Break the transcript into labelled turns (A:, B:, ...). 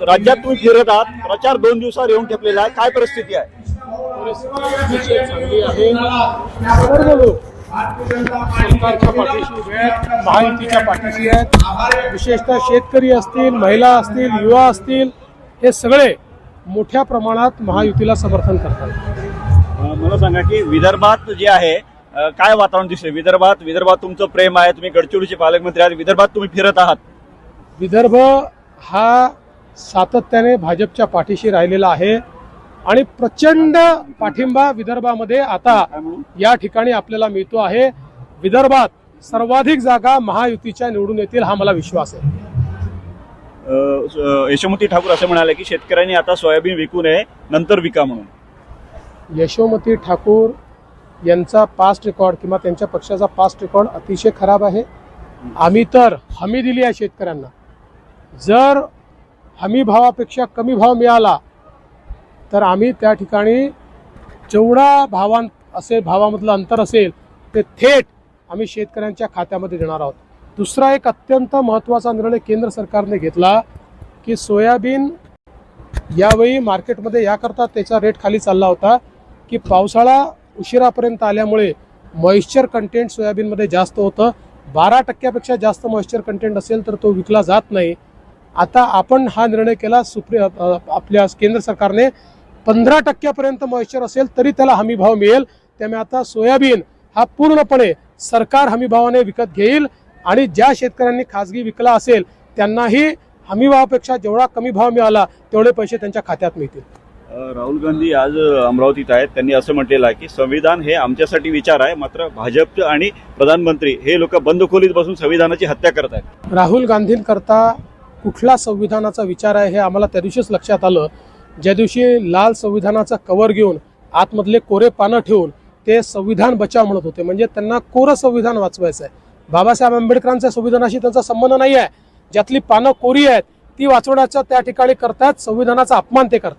A: राज्यात तुम्ही फिरत आहात प्रचार दोन दिवसावर येऊन ठेपलेला आहे. काय परिस्थिती आहे?
B: अतिशय चांगली आहे सर्व लोक सरकारच्या पाठीशी उभे आहेत महायुतीच्या पाठीशी आहेत. विशेषतः शेतकरी असतील महिला असतील युवा असतील हे सगळे मोठ्या प्रमाणात महायुतीला समर्थन करतात.
A: अं, मला सांगा की विदर्भात जे आहे अं, काय वातावरण दिसतंय? विदर्भात विदर्भात तुमचं प्रेम आहे तुम्ही गडचिरोलीचे पालकमंत्री आहात. विदर्भात तुम्ही फिरत आहात.
B: विदर्भ हा सातत्याने भाजपच्या पाठीशी राहिलेला आहे. आणि प्रचंड पाठिंबा विदर्भामध्ये आता या ठिकाणी आपल्याला मिळतो आहे. विदर्भात सर्वाधिक जागा महायुतीच्या निवडून येतील हा मला विश्वास आहे.
A: यशोमती ठाकूर असं म्हणाले की शेतकऱ्यांनी आता सोयाबीन विकू नये नंतर विका म्हणून.
B: यशोमती ठाकूर यांचा पास्ट रेकॉर्ड किंवा त्यांच्या पक्षाचा पास्ट रेकॉर्ड अतिशय खराब आहे. आम्ही तर हमी दिली आहे शेतकऱ्यांना. जर हमी भावापेक्षा कमी भाव मिळाला तर आम्ही त्या ठिकाणी जेवढा भावां असेल भावामधलं अंतर असेल ते थेट आम्ही शेतकऱ्यांच्या खात्यामध्ये देणार आहोत. दुसरा एक अत्यंत महत्त्वाचा निर्णय केंद्र सरकारने घेतला की सोयाबीन यावेळी मार्केटमध्ये याकरता त्याचा रेट खाली चालला होता की पावसाळा उशिरापर्यंत आल्यामुळे मॉइश्चर कंटेंट सोयाबीनमध्ये जास्त होतं. बारा टक्क्यापेक्षा जास्त मॉइश्चर कंटेंट असेल तर तो विकला जात नाही. आता आपण हा निर्णय केला सुप्री अ, आपल्या केंद्र सरकारने पंधरा टक्क्यापर्यंत मॉइश्चर असेल तरी त्याला हमी भाव मिळेल. त्यामुळे आता सोयाबीन हा पूर्णपणे सरकार हमी भावाने विकत घेईल आणि ज्या शेतकऱ्यांनी खाजगी विकला असेल त्यांनाही हमी भावापेक्षा जेवढा कमी भाव मिळाला तेवढे पैसे त्यांच्या खात्यात मिळतील.
A: राहुल गांधी आज अमरावतीत आहेत. त्यांनी असं म्हटलेलं आहे की संविधान हे आमच्यासाठी विचार आहे. मात्र भाजप आणि प्रधानमंत्री हे लोक बंद खोलीत बसून संविधानाची हत्या करत आहेत.
B: राहुल गांधींकरता कुठला संविधानाचा विचार आहे हे आम्हाला त्या दिवशीच लक्षात आलं. ज्या दिवशी लाल संविधानाचा कवर घेऊन आतमधले कोरे पानं ठेवून ते संविधान बचाव म्हणत होते. म्हणजे त्यांना कोरं संविधान वाचवायचं आहे. बाबासाहेब आंबेडकरांच्या संविधानाशी त्यांचा संबंध नाही आहे ज्यातली पानं कोरी आहेत ती वाचवण्याचा त्या ठिकाणी करतायत संविधानाचा अपमान ते करतायत.